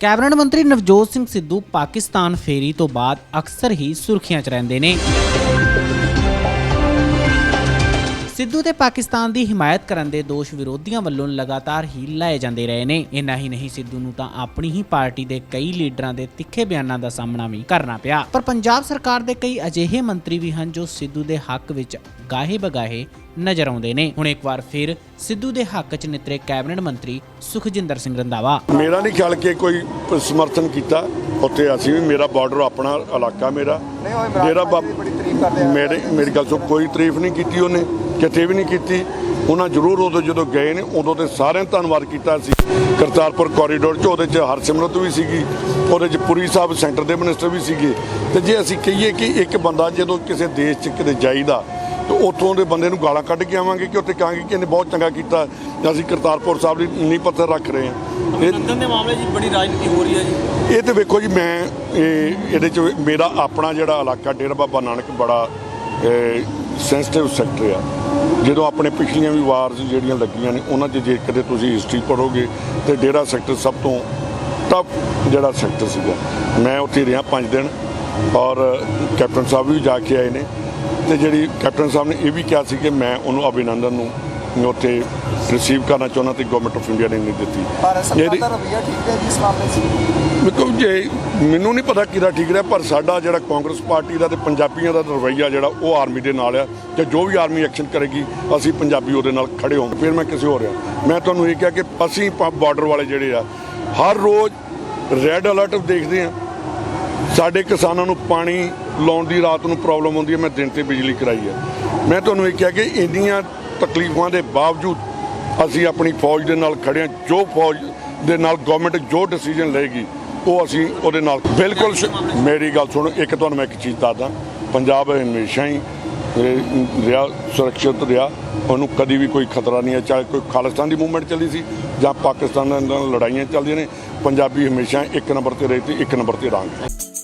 Cabinet ਮੰਤਰੀ ਨਵਜੋਤ ਸਿੰਘ ਸਿੱਧੂ ਪਾਕਿਸਤਾਨ ਫੇਰੀ ਤੋਂ ਬਾਅਦ ਅਕਸਰ ਹੀ ਸੁਰਖੀਆਂ 'ਚ ਰਹਿੰਦੇ ਨੇ। ਸਿੱਧੂ ਤੇ ਪਾਕਿਸਤਾਨ ਦੀ ਹਿਮਾਇਤ ਕਰਨ ਦੇ ਦੋਸ਼ ਵਿਰੋਧੀਆਂ ਵੱਲੋਂ ਲਗਾਤਾਰ ਹੀ ਲਾਏ ਜਾਂਦੇ ਰਹੇ ਨੇ। ਇੰਨਾ ਹੀ ਨਹੀਂ, ਸਿੱਧੂ ਨੂੰ ਤਾਂ ਆਪਣੀ ਹੀ ਪਾਰਟੀ ਦੇ ਕਈ ਲੀਡਰਾਂ ਦੇ ਤਿੱਖੇ ਬਿਆਨਾਂ ਦਾ ਸਾਹਮਣਾ ਵੀ ਕਰਨਾ ਪਿਆ। ਪਰ ਪੰਜਾਬ ਸਰਕਾਰ ਦੇ ਕਈ ਅਜਿਹੇ ਮੰਤਰੀ ਵੀ ਹਨ ਜੋ ਸਿੱਧੂ ਦੇ ਹੱਕ ਵਿੱਚ ਗਾਹੇ ਬਗਾਹੇ ਨਜ਼ਰ ਆਉਂਦੇ ਨੇ। ਹੁਣ ਇੱਕ ਵਾਰ ਫਿਰ ਸਿੱਧੂ ਦੇ ਹੱਕ 'ਚ ਨਿਤਰੇ ਕੈਬਨਿਟ ਮੰਤਰੀ ਸੁਖਜਿੰਦਰ ਸਿੰਘ ਰੰਧਾਵਾ। ਮੇਰਾ ਨਹੀਂ ਖਿਆਲ ਕਿ ਕੋਈ ਸਮਰਥਨ ਕੀਤਾ। ਉੱਥੇ ਅਸੀਂ ਵੀ ਮੇਰਾ ਬਾਰਡਰ ਆਪਣਾ ਇਲਾਕਾ ਮੇਰਾ। ਆ। ਮੇਰੇ ਮੇਰੀ ਗੱਲ ਤੋਂ ਕੋਈ ਤਾਰੀਫ ਨਹੀਂ ਕੀਤੀ ਉਹਨੇ ਕਿਤੇ ਵੀ ਨਹੀਂ ਕੀਤੀ। ਉਹਨਾਂ ਜ਼ਰੂਰ ਉਦੋਂ ਜਦੋਂ ਗਏ ਨੇ ਉਦੋਂ ਤੇ ਸਾਰਿਆਂ ਨੇ ਧੰਨਵਾਦ ਕੀਤਾ ਸੀ। ਕਰਤਾਰਪੁਰ ਕੋਰੀਡੋਰ 'ਚ ਉਹਦੇ 'ਚ ਹਰਸਿਮਰਤ ਵੀ ਸੀਗੀ। ਉਹਦੇ 'ਚ ਪੁਰੀ ਸਾਹਿਬ ਸੈਂਟਰ ਦੇ ਮਿਨਿਸਟਰ ਵੀ ਸੀਗੇ। ਤੇ ਜੇ ਅਸੀਂ ਕਹੀਏ ਕਿ ਇੱਕ ਬੰਦਾ ਜਦੋਂ ਕਿਸੇ ਦੇਸ਼ 'ਚ ਕਿਤੇ ਜਾਈਦਾ ਤੇ ਉੱਥੋਂ ਦੇ ਬੰਦੇ ਨੂੰ ਗਾਲਾਂ ਕੱਢ ਕੇ ਆਵਾਂਗੇ ਕਿ ਉੱਥੇ ਕਹਾਂਗੇ ਕਿ ਇਹਨੇ ਬਹੁਤ ਚੰਗਾ ਕੀਤਾ ਅਸੀਂ ਕਰਤਾਰਪੁਰ ਸਾਹਿਬ ਦੀ ਨੀਂਹ ਪੱਥਰ ਰੱਖ ਰਹੇ ਹਾਂ। ਇਹ ਲੰਡਨ ਦੇ ਮਾਮਲੇ 'ਚ ਬੜੀ ਰਾਜਨੀਤੀ ਹੋ ਰਹੀ ਹੈ ਜੀ। ਇਹ ਤੇ ਵੇਖੋ ਜੀ ਮੈਂ ਇਹ ਇਹਦੇ ਚ ਮੇਰਾ ਆਪਣਾ ਜਿਹੜਾ ਇਲਾਕਾ ਡੇਰਾ ਬਾਬਾ ਨਾਨਕ ਬੜਾ ਸੈਂਸਿਟਿਵ ਸੈਕਟਰ ਆ। ਜਦੋਂ ਆਪਣੇ ਪਿਛਲੀਆਂ ਵੀ ਵਾਰਸ ਜਿਹੜੀਆਂ ਲੱਗੀਆਂ ਨੇ ਉਹਨਾਂ 'ਚ ਜੇ ਕਦੇ ਤੁਸੀਂ ਹਿਸਟਰੀ ਪੜੋਗੇ ਤੇ ਡੇਰਾ ਸੈਕਟਰ ਸਭ ਤੋਂ ਟਫ ਜਿਹੜਾ ਸੈਕਟਰ ਸੀਗਾ। ਮੈਂ ਉੱਥੇ ਰਿਹਾ 5 ਦਿਨ ਔਰ ਕੈਪਟਨ ਸਾਹਿਬ ਵੀ ਜਾ ਕੇ ਆਏ ਨੇ। ਤੇ ਜਿਹੜੀ ਕੈਪਟਨ ਸਾਹਿਬ ਨੇ ਇਹ ਵੀ ਕਿਹਾ ਸੀ ਕਿ ਮੈਂ ਉਹਨੂੰ ਅਭਿਨੰਦਨ ਨੂੰ ਉੱਥੇ ਰਿਸੀਵ ਕਰਨਾ ਚਾਹੁੰਦਾ ਤੇ ਗਵਰਨਮੈਂਟ ਆਫ ਇੰਡੀਆ ਨੇ ਨਹੀਂ ਦਿੱਤੀ। ਭਾਰਤ ਸਰਕਾਰ ਦਾ ਰਵੱਈਆ ਠੀਕ ਹੈ ਜੀ ਇਸ ਮਾਮਲੇ 'ਚ? ਦੇਖੋ ਜੇ ਮੈਨੂੰ ਨਹੀਂ ਪਤਾ ਕਿਹਦਾ ਠੀਕ ਰਿਹਾ ਪਰ ਸਾਡਾ ਜਿਹੜਾ ਕਾਂਗਰਸ ਪਾਰਟੀ ਦਾ ਤੇ ਪੰਜਾਬੀਆਂ ਦਾ ਰਵੱਈਆ ਜਿਹੜਾ ਉਹ ਆਰਮੀ ਦੇ ਨਾਲ ਆ। ਤੇ ਜੋ ਵੀ ਆਰਮੀ ਐਕਸ਼ਨ ਕਰੇਗੀ ਅਸੀਂ ਪੰਜਾਬੀ ਉਹਦੇ ਨਾਲ ਖੜੇ ਹੋਵਾਂਗੇ। ਫਿਰ ਮੈਂ ਕਿਸੇ ਹੋਰ ਆ ਮੈਂ ਤੁਹਾਨੂੰ ਇਹ ਕਿਹਾ ਕਿ ਅਸੀਂ ਬਾਰਡਰ ਵਾਲੇ ਜਿਹੜੇ ਆ ਹਰ ਰੋਜ਼ ਰੈੱਡ ਅਲਰਟ ਦੇਖਦੇ ਆ। ਸਾਡੇ ਕਿਸਾਨਾਂ ਨੂੰ ਪਾਣੀ ਲਾਉਣ ਦੀ ਰਾਤ ਨੂੰ ਪ੍ਰੋਬਲਮ ਹੁੰਦੀ ਹੈ, ਮੈਂ ਦਿਨ ਤੇ ਬਿਜਲੀ ਕਰਾਈ ਹੈ। ਮੈਂ ਤੁਹਾਨੂੰ ਇਹ ਕਿਹਾ ਕਿ ਇੰਨੀਆਂ ਤਕਲੀਫਾਂ ਦੇ ਬਾਵਜੂਦ ਅਸੀਂ ਆਪਣੀ ਫੌਜ ਦੇ ਨਾਲ ਖੜੇ ਹਾਂ, ਜੋ ਫੌਜ ਦੇ ਨਾਲ ਗਵਰਨਮੈਂਟ ਜੋ ਡਿਸੀਜਨ ਲਏਗੀ, ਉਹ ਅਸੀਂ ਉਹਦੇ ਨਾਲ ਬਿਲਕੁਲ ਮੇਰੀ ਗੱਲ ਸੁਣੋ, ਇੱਕ ਤੁਹਾਨੂੰ ਮੈਂ ਇੱਕ ਚੀਜ਼ ਦੱਸਦਾ, ਪੰਜਾਬ ਹਮੇਸ਼ਾ ਹੀ ਰਿਹਾ ਸੁਰੱਖਿਅਤ ਰਿਹਾ, ਉਹਨੂੰ ਕਦੀ ਵੀ ਕੋਈ ਖਤਰਾ ਨਹੀਂ ਹੈ, ਚਾਹੇ ਕੋਈ ਖਾਲਿਸਤਾਨ ਦੀ ਮੂਵਮੈਂਟ ਚੱਲੀ ਸੀ ਜਾਂ ਪਾਕਿਸਤਾਨ ਨਾਲ ਲੜਾਈਆਂ ਚੱਲਦੀਆਂ ਨੇ, ਪੰਜਾਬੀ ਹਮੇਸ਼ਾ ਇੱਕ ਨੰਬਰ ਤੇ ਰਹੇ ਤੇ ਇੱਕ ਨੰਬਰ ਤੇ ਰਹਾਂਗੇ